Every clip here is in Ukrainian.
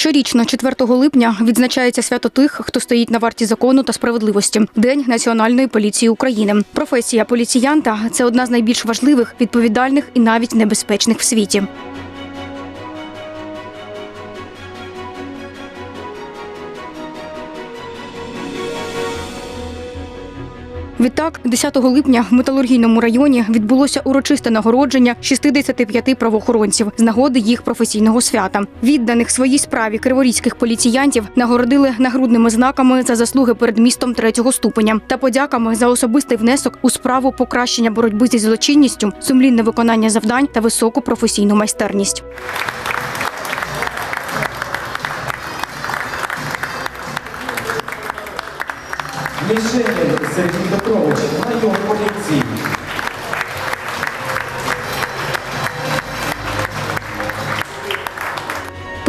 Щорічно, 4 липня, відзначається свято тих, хто стоїть на варті закону та справедливості День Національної поліції України. Професія поліціянта це одна з найбільш важливих, відповідальних і навіть небезпечних в світі. Відтак, 10 липня в металургійному районі відбулося урочисте нагородження 65 правоохоронців з нагоди їх професійного свята. Відданих своїй справі криворізьких поліціянтів нагородили нагрудними знаками за заслуги перед містом третього ступеня та подяками за особистий внесок у справу покращення боротьби зі злочинністю, сумлінне виконання завдань та високу професійну майстерність. Мішель Сергій Петрович, майор поліції.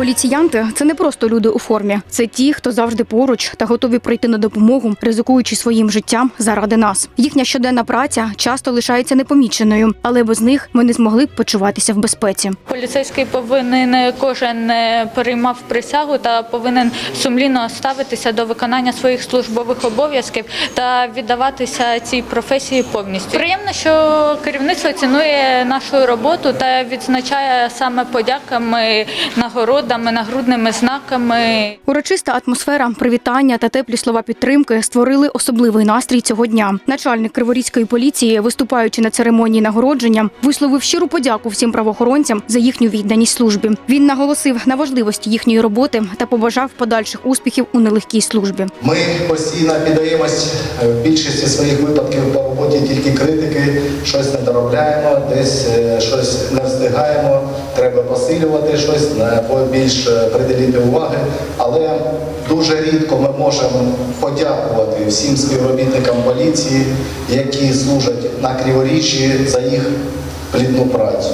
Поліціянти це не просто люди у формі, це ті, хто завжди поруч та готові прийти на допомогу, ризикуючи своїм життям заради нас. Їхня щоденна праця часто лишається непоміченою, але без них ми не змогли б почуватися в безпеці. Поліцейський повинен кожен е, переймав присягу та повинен сумлінно ставитися до виконання своїх службових обов'язків та віддаватися цій професії повністю. Приємно, що керівництво цінує нашу роботу та відзначає саме подяками, нагородами, нагрудними знаками. Урочиста атмосфера, привітання та теплі слова підтримки створили особливий настрій цього дня. Начальник Криворізької поліції, виступаючи на церемонії нагородження, висловив щиру подяку всім правоохоронцям за їхню відданість службі. Він наголосив на важливості їхньої роботи та побажав подальших успіхів у нелегкій службі. Ми постійно піддаємось е, в більшості своїх випадків по роботі тільки критики, щось не доробляємо, десь е, щось не встигаємо, треба посилювати щось, на- або більш е, приділити уваги. Але дуже рідко ми можемо подякувати всім співробітникам поліції, які служать на Криворіжжі за їх плідну працю.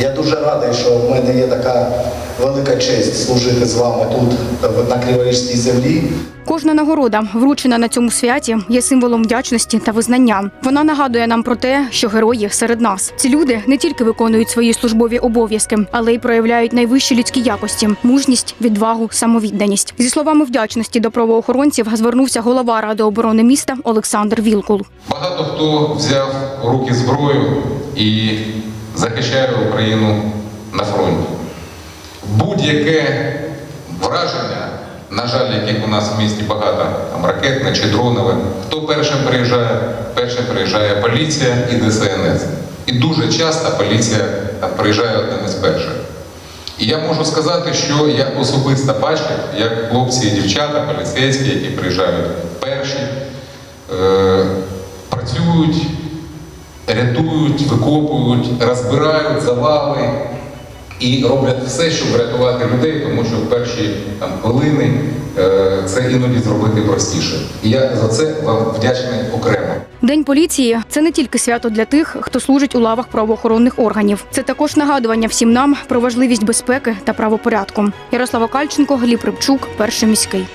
Я дуже радий, що в мене є така велика честь служити з вами тут, на Криворіжській землі. Кожна нагорода, вручена на цьому святі, є символом вдячності та визнання. Вона нагадує нам про те, що герої серед нас. Ці люди не тільки виконують свої службові обов'язки, але й проявляють найвищі людські якості: мужність, відвагу, самовідданість. Зі словами вдячності до правоохоронців звернувся голова ради оборони міста Олександр Вілкул. Багато хто взяв руки зброю і захищає Україну на фронті. Будь-яке враження, на жаль, яких у нас в місті багато, там ракетне чи дронове, хто першим приїжджає? Першим приїжджає поліція і ДСНС. І дуже часто поліція там, приїжджає одним із перших. І я можу сказати, що я особисто бачив, як хлопці і дівчата, поліцейські, які приїжджають перші, е, працюють, рятують, викопують, розбирають завали і роблять все, щоб врятувати людей, тому що в перші там, хвилини е, це іноді зробити простіше. І я за це вам вдячний окремо. День поліції це не тільки свято для тих, хто служить у лавах правоохоронних органів. Це також нагадування всім нам про важливість безпеки та правопорядку. Ярослава Кальченко, Гліб Рибчук, перший міський.